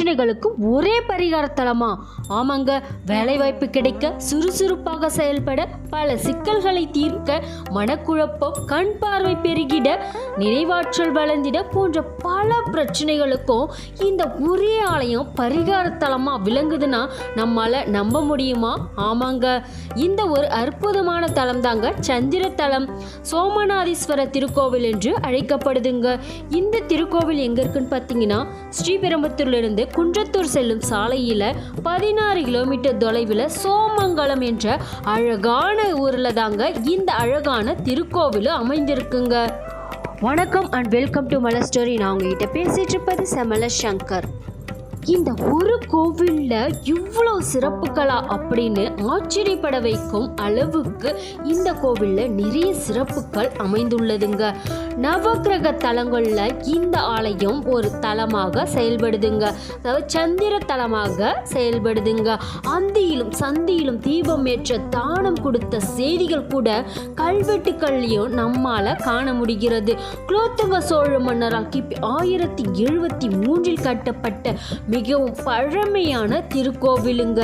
பிரச்சனைகளுக்கும் ஒரே பரிகாரத்தலமா? ஆமாங்க வேலைவாய்ப்பு கிடைக்க சுறுசுறுப்பாக செயல்பட பல சிக்கல்களை தீர்க்க மனக்குழப்பம் கண் பார்வை பெருகிட நினைவாற்றல் வளர்ந்திட போன்ற பல பிரச்சனைகளுக்கும் இந்த ஒரே ஆலயம் பரிகாரத்தலமா விளங்குதுன்னா நம்மால நம்ப முடியுமா? ஆமாங்க. இந்த ஒரு அற்புதமான தலம் தாங்க சந்திர தலம். சோமநாதீஸ்வர திருக்கோவில் என்று அழைக்கப்படுதுங்க. இந்த திருக்கோவில் எங்க இருக்குன்னு பார்த்தீங்கன்னா ஸ்ரீபெரும்புத்தூர்லேருந்து குன்றத்தூர் செல்லும் சாலையில் பதினாறு கிலோமீட்டர் தொலைவில் சோமங்கலம் என்ற அழகான ஊரில் தாங்க இந்த அழகான திருக்கோவில் அமைந்திருக்குங்க. வணக்கம் and welcome to Mala story நான் உங்ககிட்ட பேசிட்டு இருப்பது செமல சங்கர். இந்த ஒரு கோவில்ல இவ்வளோ சிறப்புகளா அப்படின்னு ஆச்சரியப்பட வைக்கும் அளவுக்கு இந்த கோவில்ல நிறைய சிறப்புகள் அமைந்துள்ளதுங்க. நவக்கிரக தலங்களில் இந்த ஆலயம் ஒரு தலமாக செயல்படுதுங்க. அதாவது சந்திர தலமாக செயல்படுதுங்க. அந்தியிலும் சந்தியிலும் தீபம் ஏற்ற தானம் கொடுத்த செய்திகள் கூட கல்வெட்டுக்கள்லையும் நம்மால காண முடிகிறது. குலோத்துங்க சோழ மன்னரால் கிபி ஆயிரத்தி எழுபத்தி மூன்றில் கட்டப்பட்ட மிகவும் பழமையான திருக்கோவிலுங்க.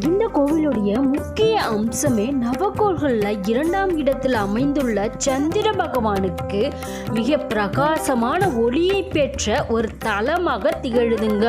இந்த கோவிலுடைய முக்கிய அம்சமே நவகோள்களில் இரண்டாம் இடத்தில் அமைந்துள்ள சந்திர பகவானுக்கு மிக பிரகாசமான ஒளியை பெற்ற ஒரு தலமாக திகழுதுங்க.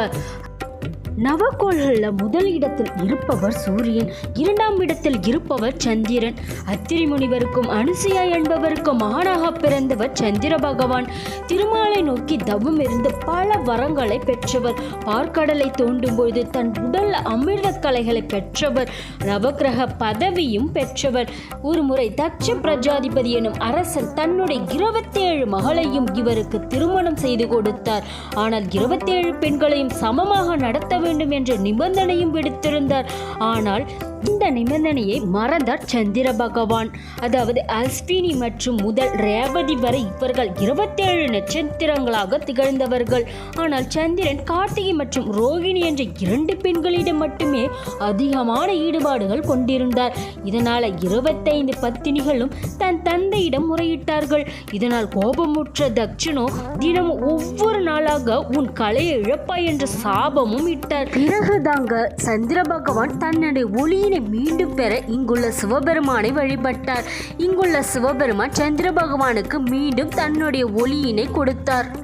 நவக்கோள்களில் முதல் இடத்தில் இருப்பவர் சூரியன் இரண்டாம் இடத்தில் இருப்பவர் சந்திரன். அத்திரி முனிவருக்கும் அனுசியா என்பவருக்கும் மகனாக பிறந்தவர் சந்திர பகவான். திருமாலை நோக்கி தவம் இருந்து பல வரங்களை பெற்றவர். பார்க்கடலை தோண்டும் பொழுது தன் உடல் அமிர்த கலைகளை பெற்றவர். நவக்கிரக பதவியும் பெற்றவர். ஒரு முறை தட்ச பிரஜாதிபதி எனும் அரசன் தன்னுடைய இருபத்தேழு மகளையும் இவருக்கு திருமணம் செய்து கொடுத்தார். ஆனால் இருபத்தேழு பெண்களையும் சமமாக நடத்த வேண்டும் என்ற நிபந்தனையும் விடுத்திருந்தார். ஆனால் இந்த நிபந்தனையை மறந்தார் சந்திர பகவான். அதாவது அஸ்வினி மற்றும் முதல் ரேவதி வரை இவர்கள் இருபத்தேழு நட்சத்திரங்களாக திகழ்ந்தவர்கள். ஆனால் சந்திரன் கார்த்திகை மற்றும் ரோகிணி என்ற இரண்டு பெண்களிடம் மட்டுமே அதிகமான ஈடுபாடுகள் கொண்டிருந்தார். இதனால் இருபத்தைந்து பத்தினிகளும் தன் தந்தையிடம் முறையிட்டார்கள். இதனால் கோபமுற்ற தக்ஷனோ தினமும் ஒவ்வொரு நாளாக உன் கலையை இழப்பாய் என்ற சாபமும் இட்டார். பிறகுதாங்க சந்திர பகவான் தன்னுடைய ஒளியினை மீண்டும் பெற இங்குள்ள சிவபெருமானை வழிபட்டார். இங்குள்ள சிவபெருமான் சந்திர பகவானுக்கு மீண்டும் தன்னுடைய ஒளியினை கொடுத்தார்.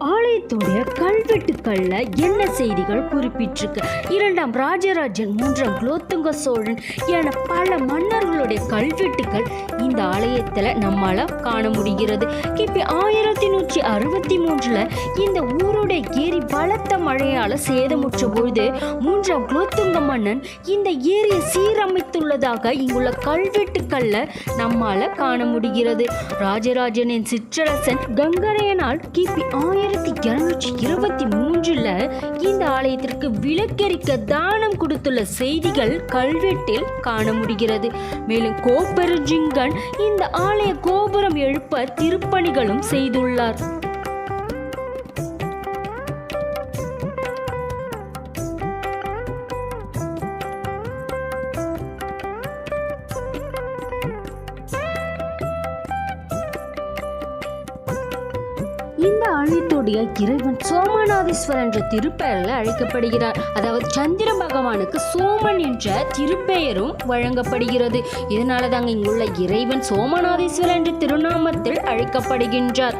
ஆலயத்துடைய கல்வெட்டுக்கள்ல என்ன செய்திகள் குறிப்பிட்டிருக்கு? இரண்டாம் ராஜராஜன் மூன்றாம் குலோத்துங்க சோழன் என பல மன்னர்களுடைய கல்வெட்டுகள் இந்த ஆலயத்துல நம்மால காண முடிகிறது. கிபி ஆயிரத்தி நூற்றி அறுபத்தி மூன்றுல இந்த ஊருடைய ஏரி பலத்த மழையால சேதமுற்ற பொழுது மூன்றாம் குலோத்துங்க மன்னன் இந்த ஏரியை சீரமைத்துள்ளதாக இங்குள்ள கல்வெட்டுக்கள்ல நம்மால காண முடிகிறது. ராஜராஜனின் சிற்றரசன் கங்கரையனால் கிபி ஆயிரத்தி இருநூற்றி இருபத்தி மூணு மூன்றுல இந்த ஆலயத்திற்கு விளக்கரிக்க தானம் கொடுத்துள்ள செய்திகள் கல்வெட்டில் காண முடிகிறது. மேலும் கோப்பெருஞ்சிங்கன் இந்த ஆலய கோபுரம் எழுப்ப திருப்பணிகளும் செய்துள்ளார். நம்முடைய இறைவன் சோமநாதீஸ்வரர் என்ற திருப்பெயரில் அழைக்கப்படுகிறார். அதாவது சந்திர பகவானுக்கு சோமன் என்ற திருப்பெயரும் வழங்கப்படுகிறது. இதனால தாங்க இங்குள்ள இறைவன் சோமநாதீஸ்வரர் என்ற திருநாமத்தில் அழைக்கப்படுகின்றார்.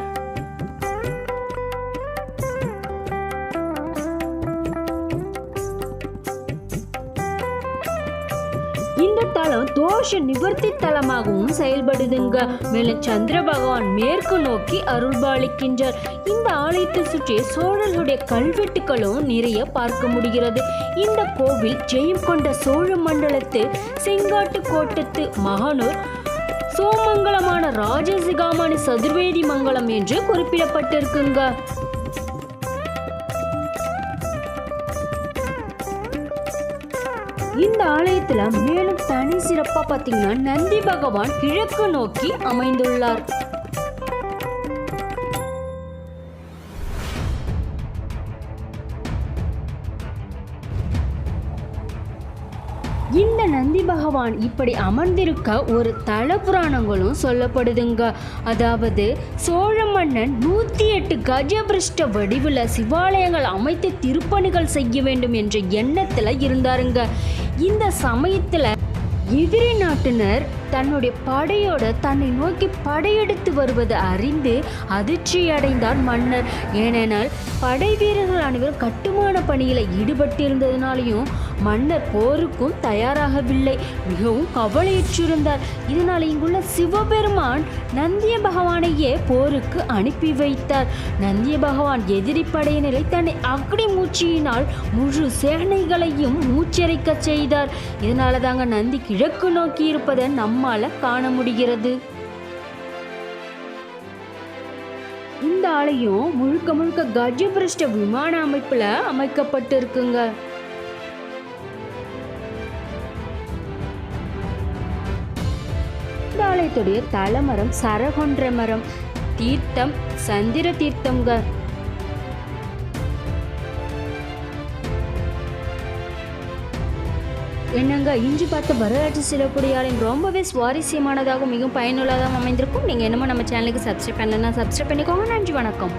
இந்த தலம் தோஷ நிவர்த்தி தலமாகவும் செயல்படுதுங்க. மேலும் சந்திர பகவான் மேற்கு நோக்கி அருள்பாலிக்கின்றார். இந்த ஆலயத்தை சுற்றி சோழர்களுடைய கல்வெட்டுகளும் நிறைய பார்க்க முடிகிறது. இந்த கோவில் ஜெயம் கொண்ட சோழ மண்டலத்து செங்காட்டு கோட்டத்து மகனூர் சோமங்கலமான ராஜசிகாமணி சதுர்வேதி மங்கலம் என்று குறிப்பிடப்பட்டிருக்குங்க. இந்த ஆலயத்துல மேலும் தனி சிறப்பா பாத்தீங்கன்னா நந்தி பகவான் கிழக்கு நோக்கி அமைந்துள்ளார். இந்த நந்தி பகவான் இப்படி அமர்ந்திருக்க ஒரு தல புராணங்களும் சொல்லப்படுதுங்க. அதாவது சோழ மன்னன் நூற்றி எட்டு கஜபிருஷ்ட வடிவில் சிவாலயங்கள் அமைத்து திருப்பணிகள் செய்ய வேண்டும் என்ற எண்ணத்தில் இருந்தாருங்க. இந்த சமயத்தில் எதிரி நாட்டினர் தன்னுடைய படையோட தன்னை நோக்கி படையெடுத்து வருவது அறிந்து அதிர்ச்சி அடைந்தார் மன்னர். ஏனெனால் படை வீரர்கள் அனைவரும் கட்டுமான பணியில் ஈடுபட்டிருந்ததுனாலையும் மன்னர் போருக்கும் தயாராகவில்லை. மிகவும் கவலையுற்றிருந்தார் இதனால் இங்குள்ள சிவபெருமான் நந்திய பகவானையே போருக்கு அனுப்பி வைத்தார். நந்திய பகவான் எதிரி படையினரை தன்னை அக்னி மூச்சியினால் முழு சேனைகளையும் மூச்சரிக்க செய்தார். இதனால தாங்க நந்தி கிழக்கு நோக்கி இருப்பதை நம்மால காண முடிகிறது. இந்த ஆலயம் முழுக்க முழுக்க கஜபிரஷ்ட விமான அமைப்புல அமைக்கப்பட்டு இருக்குங்க இந்த ஆலயத்துடைய தலமரம் சரகொன்ற மரம் தீர்த்தம் சந்திர தீர்த்தம்ங்க. என்னங்க இன்று பார்த்த வரலாற்று சிறப்புடையாளின் ரொம்பவே சுவாரஸ்யமானதாகவும் மிகவும் பயனுள்ளதாகவும் அமைந்திருக்கும். நீங்கள் என்னமோ நம்ம சேனலுக்கு சப்ஸ்கிரைப் பண்ணலன்னா சப்ஸ்கிரைப் பண்ணிக்கோங்க. நன்றி வணக்கம்.